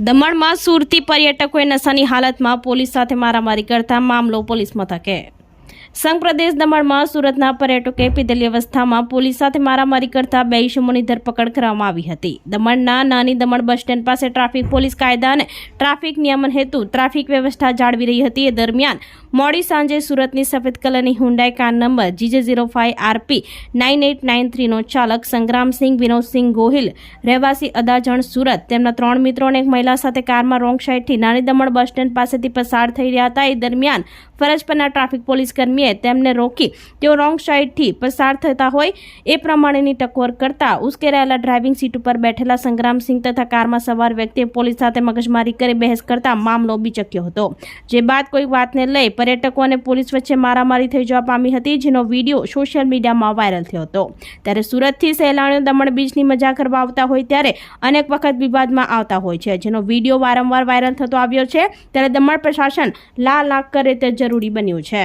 દમણમાં સુરતી પર્યટકોએ નશાની હાલતમાં પોલીસ સાથે મારામારી કરતા મામલો પોલીસ મથકે. સંઘ પ્રદેશ દમણમાં સુરતના પર્યટકે પીધેલી અવસ્થામાં પોલીસ સાથે મારામારી કરતા બે ઇસમોની ધરપકડ કરવામાં આવી હતી. દમણના નાની દમણ બસ સ્ટેન્ડ પાસે ટ્રાફિક પોલીસ કાયદા અને ટ્રાફિક નિયમન હેતુ ટ્રાફિક વ્યવસ્થા જાળવી રહી હતી. એ દરમિયાન મોડી સાંજે સુરતની સફેદ કલરની Hyundai car number GJ zero five RP nine eight nine થ્રીનો ચાલક સંગ્રામસિંહ, વિનોદસિંહ ગોહિલ, રહેવાસી અદાજણ સુરત તેમના ત્રણ મિત્રો અને એક મહિલા સાથે કારમાં રોંગ સાઈડથી નાની દમણ બસ સ્ટેન્ડ પાસેથી પસાર થઈ રહ્યા હતા. એ દરમિયાન ફરજ પરના ટ્રાફિક પોલીસ કર્મીએ તેમને રોકી તેઓ રોંગ સાઈડથી પસાર થતા હોય એ પ્રમાણેની ટકોર કરતા ઉશ્કેરાયેલા ડ્રાઇવિંગ સીટ ઉપર બેઠેલા સંગ્રામસિંહ તથા કારમાં સવાર વ્યક્તિએ પોલીસ સાથે મગજમારી કરી બહેસ કરતા મામલો બીચક્યો હતો. જે બાદ કોઈ વાતને લઈ પર્યટકો અને પોલીસ વચ્ચે મારામારી થઈ જવા પામી હતી, જેનો વીડિયો સોશિયલ મીડિયામાં વાયરલ થયો હતો. ત્યારે સુરતથી સહેલાણીઓ દમણ બીચની મજા કરવા આવતા હોય ત્યારે અનેક વખત વિવાદમાં આવતા હોય છે. જેનો વીડિયો વારંવાર વાયરલ થતો આવ્યો છે, ત્યારે દમણ પ્રશાસન લાલ નાક કરે તે જરૂરી બન્યું છે.